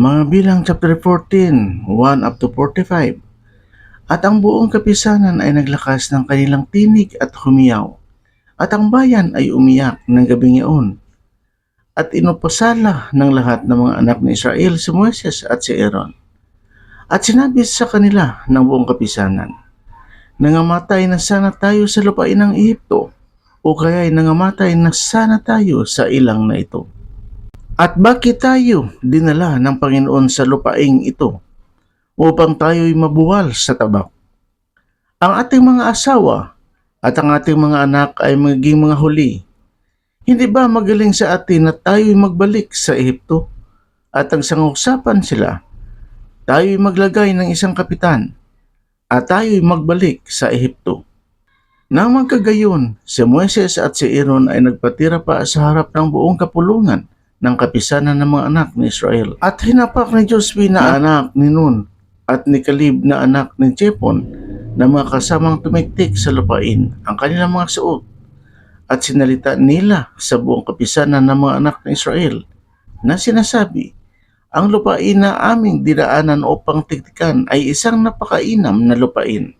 Mga bilang chapter 14, 1 up to 45. At ang buong kapisanan ay naglakas ng kanilang tinig at humiyaw. At ang bayan ay umiyak ng gabing iyon. At inupasala ng lahat ng mga anak ni Israel si Moises at si Aaron. At sinabi sa kanila ng buong kapisanan, Nangamatay na sana tayo sa lupain ng Ehipto, o kaya'y nangamatay na sana tayo sa ilang na ito. At bakit tayo dinala ng Panginoon sa lupaing ito upang tayo'y mabuwal sa tabak? Ang ating mga asawa at ang ating mga anak ay magiging mga huli. Hindi ba magaling sa atin na tayo'y magbalik sa Ehipto? At ang sangusapan sila, tayo'y maglagay ng isang kapitan at tayo'y magbalik sa Ehipto. Nang magkagayon, si Moises at si Aaron ay nagpatira pa sa harap ng buong kapulungan ng kapisanan ng mga anak ni Israel. At hinapak ni Josue na anak ni Nun at ni Kalib na anak ni Jepon na mga kasamang tumiktik sa lupain ang kanilang mga suot at sinalita nila sa buong kapisanan ng mga anak ni Israel na sinasabi, ang lupain na aming dinaanan upang tiktikan ay isang napakainam na lupain.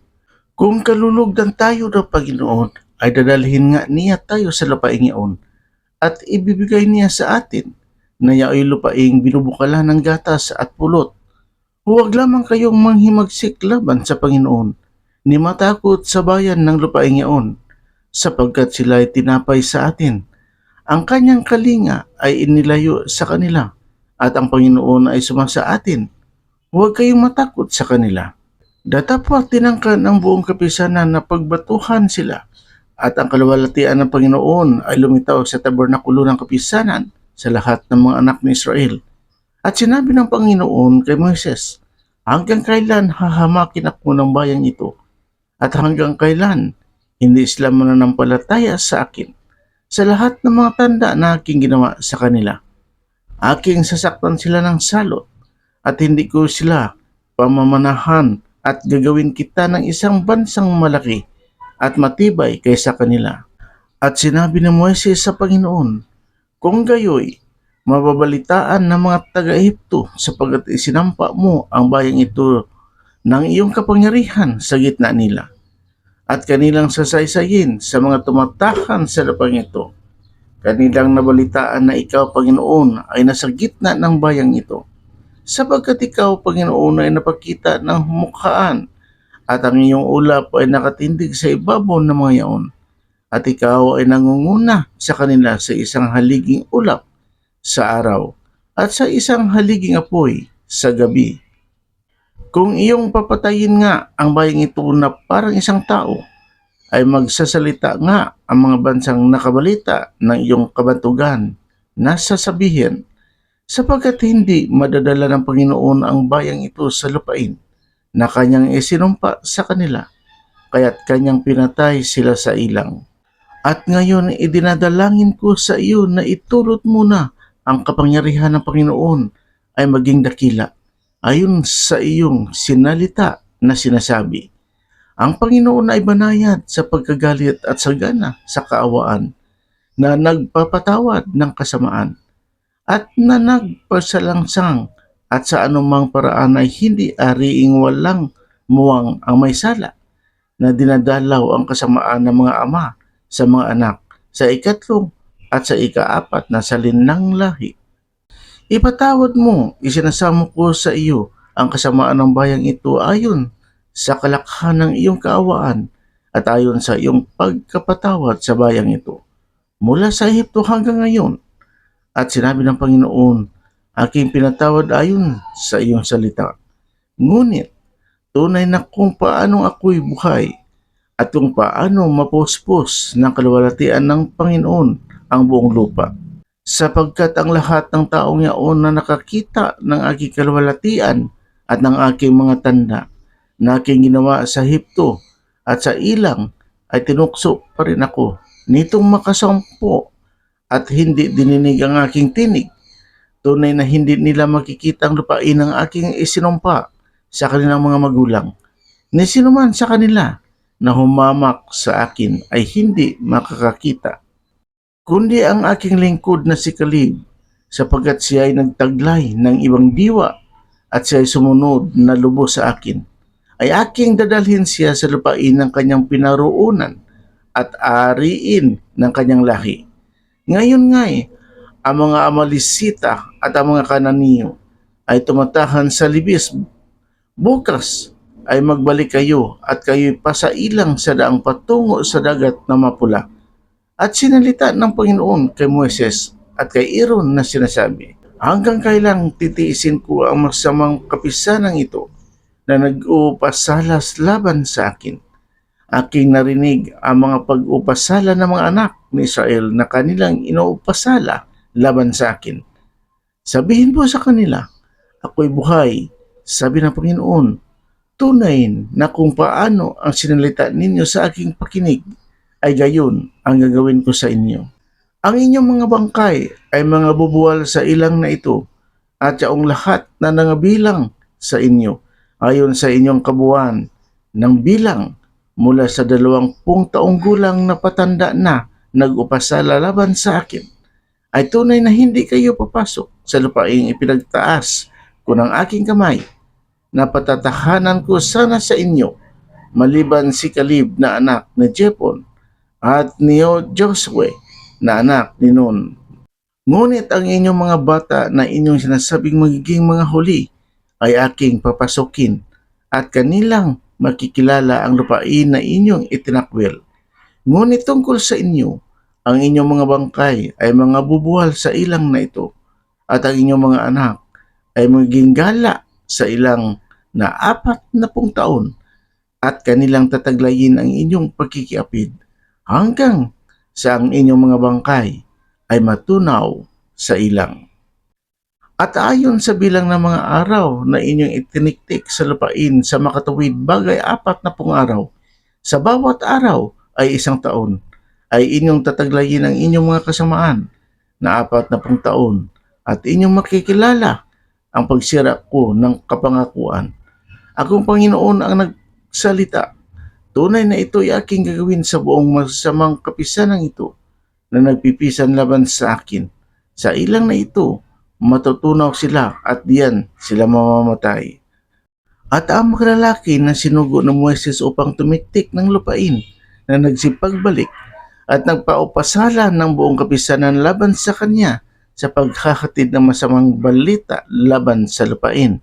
Kung kalulugdan tayo ng Panginoon, ay dadalhin nga niya tayo sa lupaing iyon at ibibigay niya sa atin na yaoy lupaing binubukalan ng gatas at pulot. Huwag lamang kayong manghimagsik laban sa Panginoon, ni matakot sa bayan ng lupaing iyon, sapagkat sila ay tinapay sa atin. Ang kanyang kalinga ay inilayo sa kanila, at ang Panginoon ay sumasa atin. Huwag kayong matakot sa kanila. Datapwa tinangkan ng buong kapisanan na pagbatuhan sila at ang kaluwalhatian ng Panginoon ay lumitaw sa tabernakulo ng kapisanan sa lahat ng mga anak ni Israel. At sinabi ng Panginoon kay Moises, hanggang kailan hahamakin ako ng bayang ito? At hanggang kailan hindi sila mananampalataya sa akin sa lahat ng mga tanda na aking ginawa sa kanila? Aking sasaktan sila ng salot at hindi ko sila pamamanahan at gagawin kita ng isang bansang malaki at matibay kaysa kanila. At sinabi ni Moises sa Panginoon, Kung gayoy, mababalitaan ng mga taga-Ehipto sapagkat isinampa mo ang bayang ito ng iyong kapangyarihan sa gitna nila at kanilang sasaysayin sa mga tumatakan sa lapang ito. Kanilang nabalitaan na ikaw, Panginoon, ay nasa gitna ng bayang ito sapagkat ikaw, Panginoon, ay napakita ng mukhaan at ang iyong ulap ay nakatindig sa ibabaw ng mga yaon. At ikaw ay nangunguna sa kanila sa isang haliging ulap sa araw at sa isang haliging apoy sa gabi. Kung iyong papatayin nga ang bayang ito na parang isang tao, ay magsasalita nga ang mga bansang nakabalita ng iyong kabantugan na sasabihin sapagkat hindi madadala ng Panginoon ang bayang ito sa lupain na kanyang isinumpa sa kanila, kaya't kanyang pinatay sila sa ilang. At ngayon idinadalangin ko sa iyo na itulot mo na ang kapangyarihan ng Panginoon ay maging dakila, ayon sa iyong sinalita na sinasabi. Ang Panginoon ay banayad sa pagkagalit at sagana sa kaawaan na nagpapatawad ng kasamaan at na nagpasalangsang at sa anumang paraan ay hindi ariing walang muwang ang may sala na dinadalaw ang kasamaan ng mga ama sa mga anak sa ikatlong at sa ikaapat na salinang lahi. Ipatawad mo, isinasamo ko sa iyo ang kasamaan ng bayang ito ayon sa kalakhan ng iyong kaawaan at ayon sa iyong pagkapatawad sa bayang ito. Mula sa Ehipto hanggang ngayon, at sinabi ng Panginoon, aking pinatawad ayon sa iyong salita. Ngunit, tunay na kung paano ako'y buhay at kung paano mapuspos ng kaluwalhatian ng Panginoon ang buong lupa. Sapagkat ang lahat ng taong yaon na nakakita ng aking kaluwalhatian at ng aking mga tanda na aking ginawa sa Hipto at sa ilang ay tinukso pa rin ako nitong makasampo at hindi dininig ang aking tinig. Tunay na hindi nila makikita ang lupain ng aking isinumpa sa kanilang mga magulang. Ni sino man sa kanila na humamak sa akin ay hindi makakakita. Kundi ang aking lingkod na si Kalib, sapagkat siya ay nagtaglay ng ibang diwa at siya ay sumunod na lubos sa akin, ay aking dadalhin siya sa lupain ng kanyang pinaruunan at ariin ng kanyang lahi. Ngayon nga eh, ang mga Amalisita at ang mga Kananiyo ay tumatahan sa libis. Bukas ay magbalik kayo at kayo'y pasailang sa daang patungo sa dagat na mapula. At sinalita ng Panginoon kay Moises at kay Aaron na sinasabi, Hanggang kailan titiisin ko ang masamang kapisanang ito na nag-uupasalas laban sa akin? Aking narinig ang mga pag-upasala ng mga anak ni Israel na kanilang inuupasala laban sa akin. Sabihin po sa kanila, ako'y buhay, sabi ng Panginoon, tunay na kung paano ang sinalita ninyo sa aking pakinig, ay gayon ang gagawin ko sa inyo. Ang inyong mga bangkay ay mga bubuwal sa ilang na ito, at yaong lahat na nangabilang sa inyo, ayon sa inyong kabuuan ng bilang mula sa dalawampung taong gulang na patanda na nag-upasala laban sa akin, ay tunay na hindi kayo papasok sa lupaing ipinagtaas ko ng aking kamay na patatahanan ko sana sa inyo maliban si Kalib na anak ni Jepon at ni Josue na anak ni Nun. Ngunit ang inyong mga bata na inyong sinasabing magiging mga huli ay aking papasukin at kanilang makikilala ang lupain na inyong itinakwil. Ngunit tungkol sa inyo, ang inyong mga bangkay ay mga bubuhal sa ilang na ito at ang inyong mga anak ay magiging gala sa ilang na apat na pung taon at kanilang tataglayin ang inyong pagkikiapid hanggang sa ang inyong mga bangkay ay matunaw sa ilang. At ayon sa bilang ng mga araw na inyong itiniktik sa lupain sa makatuwid bagay apat na pung araw, sa bawat araw ay isang taon, ay inyong tataglayin ang inyong mga kasamaan na apat na pung taon at inyong makikilala ang pagsira ko ng kapangakuan. Akong Panginoon ang nagsalita. Tunay na ito ay aking gagawin sa buong masamang kapisanang ito na nagpipisan laban sa akin. Sa ilang na ito, matutunaw sila at diyan sila mamamatay. At ang mga na sinugo ng Moises upang tumiktik ng lupain na nagsipagbalik at nagpaupasala ng buong kapisanan laban sa kanya sa pagkakatid ng masamang balita laban sa lupain.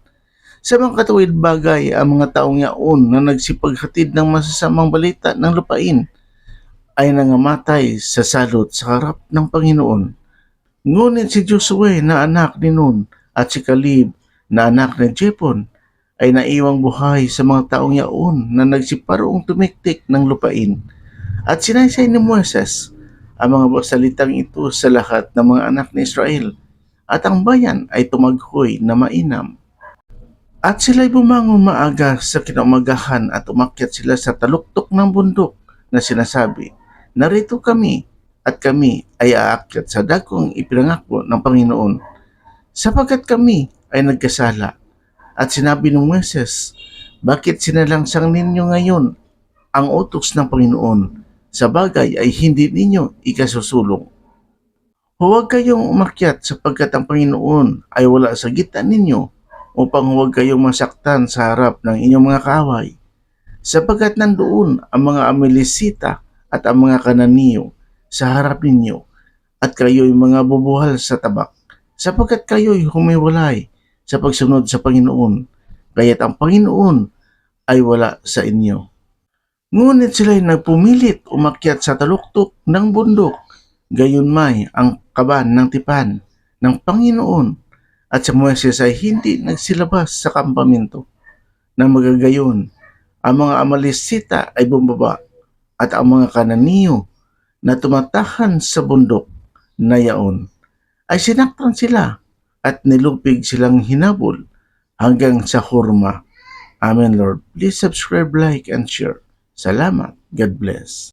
Sa mga katuwid bagay, ang mga taong yaon na nagsipaghatid ng masasamang balita ng lupain ay nangamatay sa salot sa harap ng Panginoon. Ngunit si Josue na anak ni Nun at si Kalib na anak ni Jepon ay naiwang buhay sa mga taong yaon na nagsiparong tumiktik ng lupain. At sinaysay ni Moises ang mga salitang ito sa lahat ng mga anak ni Israel at ang bayan ay tumaghoy na mainam. At sila'y bumangon maaga sa kinaumagahan at umakyat sila sa taluktok ng bundok na sinasabi, Narito kami at kami ay aakyat sa dagong ipinangako ng Panginoon sapagkat kami ay nagkasala. At sinabi ng Moises, Bakit sinalangsang ninyo ngayon ang utos ng Panginoon sa bagay ay hindi ninyo ikasusulong? Huwag kayong umakyat sapagkat ang Panginoon ay wala sa gitna ninyo upang huwag kayong masaktan sa harap ng inyong mga kaaway. Sapagkat nandoon ang mga Amelisita at ang mga Kananiyo sa harap ninyo at kayo'y mga bubuhal sa tabak sapagkat kayo'y humiwalay sa pagsunod sa Panginoon kaya't ang Panginoon ay wala sa inyo. Ngunit sila'y nagpumilit umakyat sa taluktok ng bundok gayon may ang kaban ng tipan ng Panginoon at si Moises ay hindi nagsilabas sa kampamento. Nang magagayon, ang mga Amalisita ay bumaba at ang mga Kananiyo na tumatahan sa bundok na yaon ay sinaktan sila at nilupig silang hinabol hanggang sa Horma. Amen Lord. Please subscribe, like, and share. Salamat. God bless.